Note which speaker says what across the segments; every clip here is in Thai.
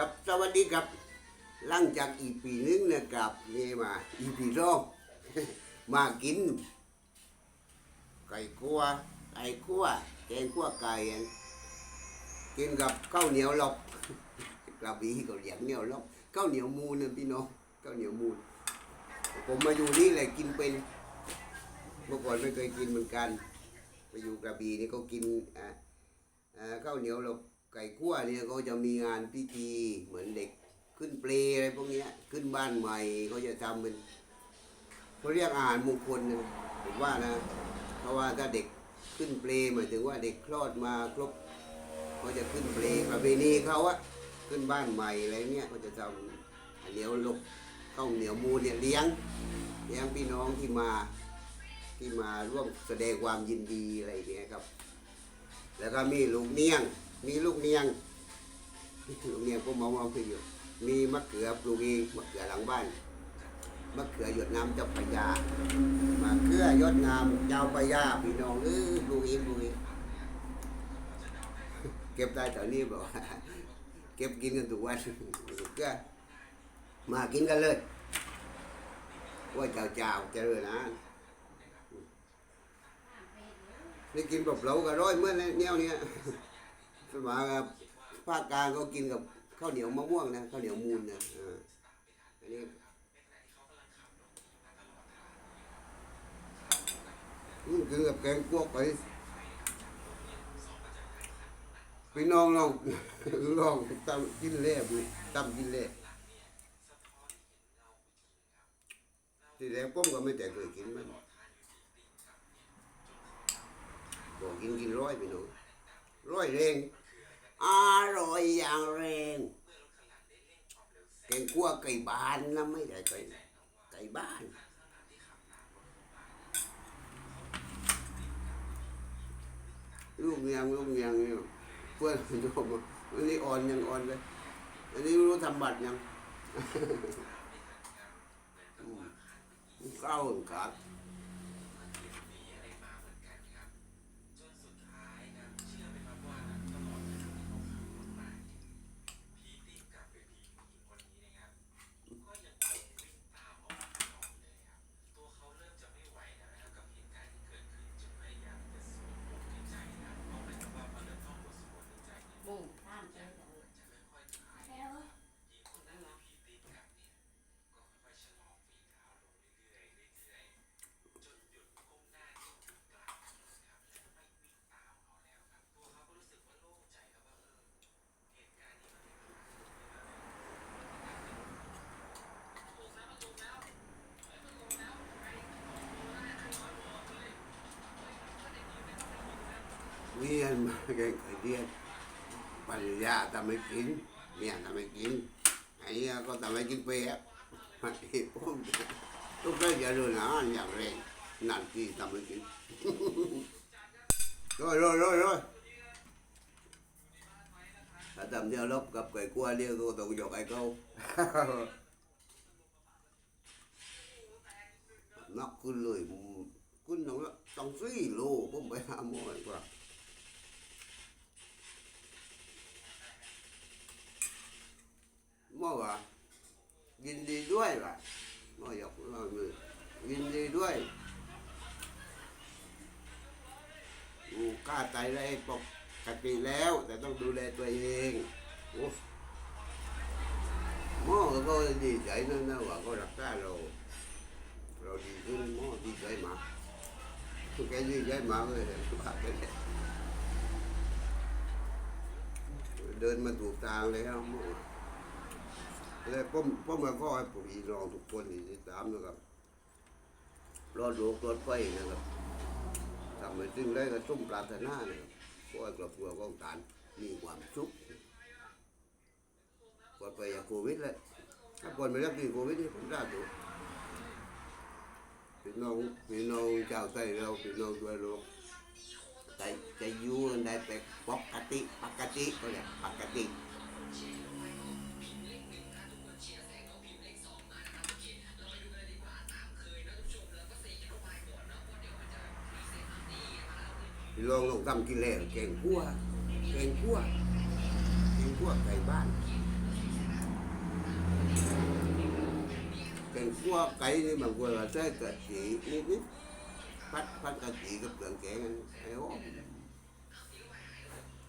Speaker 1: ครับสวัสดีครับ หลังจากอีปีนึงนะครับนี่มาอีปีรองมากิน ไก่คั่วไก่คั่วแกงคั่วไก่กินกับข้าวเหนียวหลอกกระบี่ก็เรียกเหนียวหลอกข้าวเหนียวมูนนะพี่น้องข้าวเหนียวมูนผมมาอยู่นี่เลยกินเป็น เมื่อก่อนไม่เคยกินเหมือนกัน ไปอยู่กระบี่นี่เขากินอ่าอ่าข้าวเหนียวหลอก ไก่คั่วเนี่ยเขาจะมีงานพิธีเหมือนเด็กขึ้นเปลอะไรพวกนี้ขึ้นบ้านใหม่เขาจะทำเป็นเขาเรียกอาหารมงคลนะผมว่านะ เพราะว่าถ้าเด็กขึ้นเปลหมายถึงว่าเด็กคลอดมาครบเขาจะขึ้นเปลประเพณีเขาอะขึ้นบ้านใหม่อะไรเนี้ยเขาจะทำอันเหนียวลกข้าวเหนียวมูเนี่ยเลี้ยงเลี้ยงพี่น้องที่มาที่มาร่วมแสดงความยินดีอะไรอย่างเงี้ยครับ แล้วก็มีลูกเนียง มีลูกเนียงลูกเนียงก็มองมองคืออยู่ มีมะเขือปลูกเองมะเขือหลังบ้านมะเขือหยดน้ำเจ้าพยามะเขือยดน้ำเจ้าพยาพี่น้องเออปลูกเองปลูกเองเก็บได้แถวนี้บอกว่าเก็บกินกันทุกวันก็มากินกันเลยว่าเจ้าเจ้าเจริญนะนี่กินแบบเราก็ร้อยเมื่อแนวเนี้ย สมัยภาคกลางเขากินกับข้าวเหนียวมะม่วงนะข้าวเหนียวมูนนะอ่าอันนี้อืมกินกับแกงกวกไปพี่น้องลองลองตำกินเล่บุตำกินเล่ทีแรกผมก็ไม่แต่เคยกินมันบอกกินกินร้อยพี่น้องร้อยเรง อร่อยอย่างแรงแกงคั่วไก่บ้านนะไม่ใช่ไก่ไก่บ้านลูกเมียงลูกเมียงนี่เพื่อนโยมอันนี้อ่อนยังอ่อนเลยอันนี้รู้ทำบัตรยังเก้าขาด
Speaker 2: บุ้
Speaker 1: นมาแกงไข่เดียนปัญญาทำให้กินเมียทำให้กินไอ้เนี่ยก็ทำให้กินเปรี้ยวไอ้พวกทุกเรื่องอย่าดูนะอย่างแรงนั่นที่ทำให้กิน rồi rồi rồi rồi đã tầm theo lớp gặp cái qua đi cô tụng dọc cái câu nó cứ lười cứ nó trong suy lô cũng phải làm mọi quá ด้วยกูกล้าใจได้ปกติแล้ว แต่ต้องดูแลตัวเองโอ้หมอก็ดีใจนั่นนะว่าก็รักษาเรา เราดีขึ้นหมอดีใจมากแกดีใจมากเลยว่าไปเลยเดินมาถูกทางแล้วหมอเลยผมผมก็ให้ผู้พี่น้องทุกคนที่ตามนะครับ รอดโลกรอดไฟนะครับทำให้สิ่งใดก็สมปรารถนานะครับขอให้ครอบครัวของตานมีความสุขปลอดภัยจากโควิดเลยถ้าปลอดไม่รับดีโควิดนี่ผมได้ดูพี่น้องพี่น้องชาวไทยเราพี่น้องทั่วโลกแต่จะอยู่กันได้เป็นปกติปกติก็เรียกปกติ ลองลองทำกินแล้วแกงคั่วแกงคั่วแกงคั่วไก่บ้านแกงคั่วไก่นี่บางคนก็ใส่กะทินิดนิดๆพัดพัดกะทิกับเครื่องแกงอันนี้ไอ้โอ้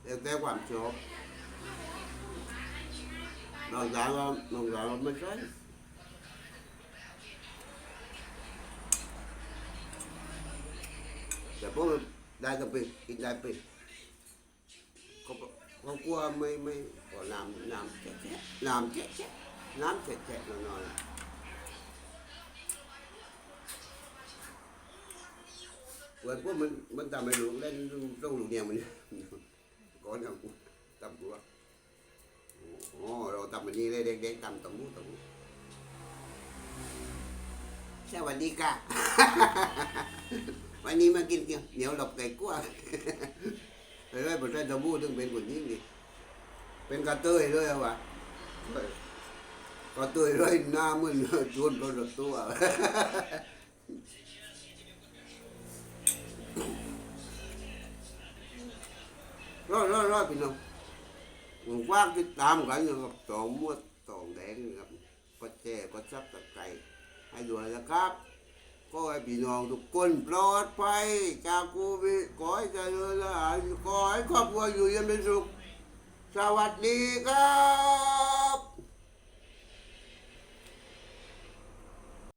Speaker 1: แล้วแต่ความชอบน้องสาวว่าน้องสาวว่าไม่ใช่แต่พวก ได้ก็ไปกินได้ไปเขาเขากลัวไม่ไม่ขอน้ำน้ำแฉะๆน้ำแฉะๆน้ำแฉะๆหน่อยๆ Quên quá mình mình tầm mày luộc lên trong luộc nhà วันนี้มากินเหนียวหลบไก่กั้วไปด้วยบทได้ตะบูถึงเป็นคนยิ่งดิเป็นกระเตยด้วยวะกระเตยด้วยหน้ามึนชวนคนตัวรอดรอดรอดพี่น้องผมว่าติดตามกันนะครับสองมวดสองแดงนะครับก็แช่ก็ซับตะไคร้ให้ด้วยนะครับ ก็ให้พี่น้องทุกคนปลอดภัยจากโควิดขอให้เจริญและหายขอให้ครอบครัวอยู่เย็นเป็นสุข สวัสดีครับ